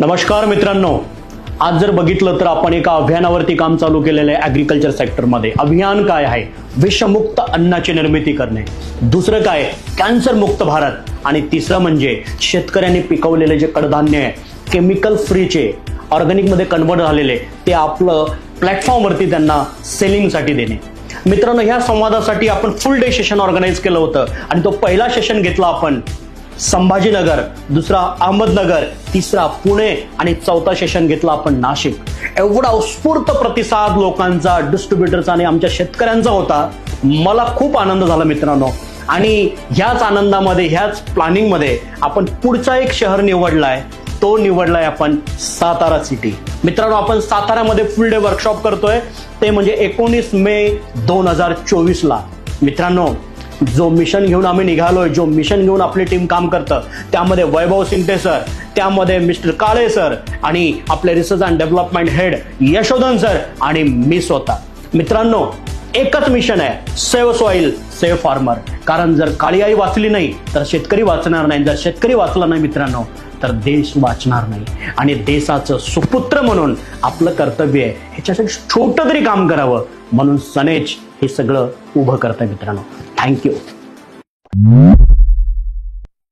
नमस्कार मित्रांनो. आज जर बघितलं तर आपण एका अभियानावरती काम चालू केलेलं आहे ॲग्रिकल्चर सेक्टरमध्ये अभियान काय आहे? विषमुक्त अन्नाची निर्मिती करणे. दुसरं काय? कॅन्सर मुक्त भारत. आणि तिसरं म्हणजे शेतकऱ्यांनी पिकवलेले जे कडधान्य आहे केमिकल फ्रीचे ऑर्गॅनिकमध्ये कन्वर्ट झालेले ते आपलं प्लॅटफॉर्मवरती त्यांना सेलिंगसाठी देणे. मित्रांनो ह्या संवादासाठी आपण फुल डे सेशन ऑर्गनाईज केलं होतं. आणि तो पहिला सेशन घेतला आपण. संभाजीनगर दुसरा अहमदनगर तिसरा पुणे आणि चौथा सेशन घेतला आपण नाशिक. एवढा उत्स्फूर्त प्रतिसाद लोकांचा डिस्ट्रीब्युटरचा आणि आमच्या शेतकऱ्यांचा होता. मला खूप आनंद झाला मित्रांनो. आणि ह्याच आनंदामध्ये ह्याच प्लॅनिंगमध्ये आपण पुढचा एक शहर निवडलाय. तो निवडलाय आपण सातारा सिटी मित्रांनो आपण साताऱ्यामध्ये फुल डे वर्कशॉप करतोय. ते म्हणजे एकोणीस मे दोन हजार चोवीसला. मित्रांनो जो मिशन घेऊन आम्ही निघालोय जो मिशन घेऊन आपली टीम काम करतं त्यामध्ये वैभव सिंगटे सर त्यामध्ये मिस्टर काळे सर आणि आपले research and development head Yashodhan sir आणि मी स्वतः. मित्रांनो एकच मिशन आहे सेव्ह सॉइल सेव्ह फार्मर कारण जर काळी आई वाचली नाही तर शेतकरी वाचणार नाही. जर शेतकरी वाचला नाही मित्रांनो तर देश वाचणार नाही. आणि देशाचं सुपुत्र म्हणून आपलं कर्तव्य आहे ह्याच्यासाठी छोटं तरी काम करावं. म्हणून सनेज हे सगळं उभं करतं मित्रांनो. Thank you.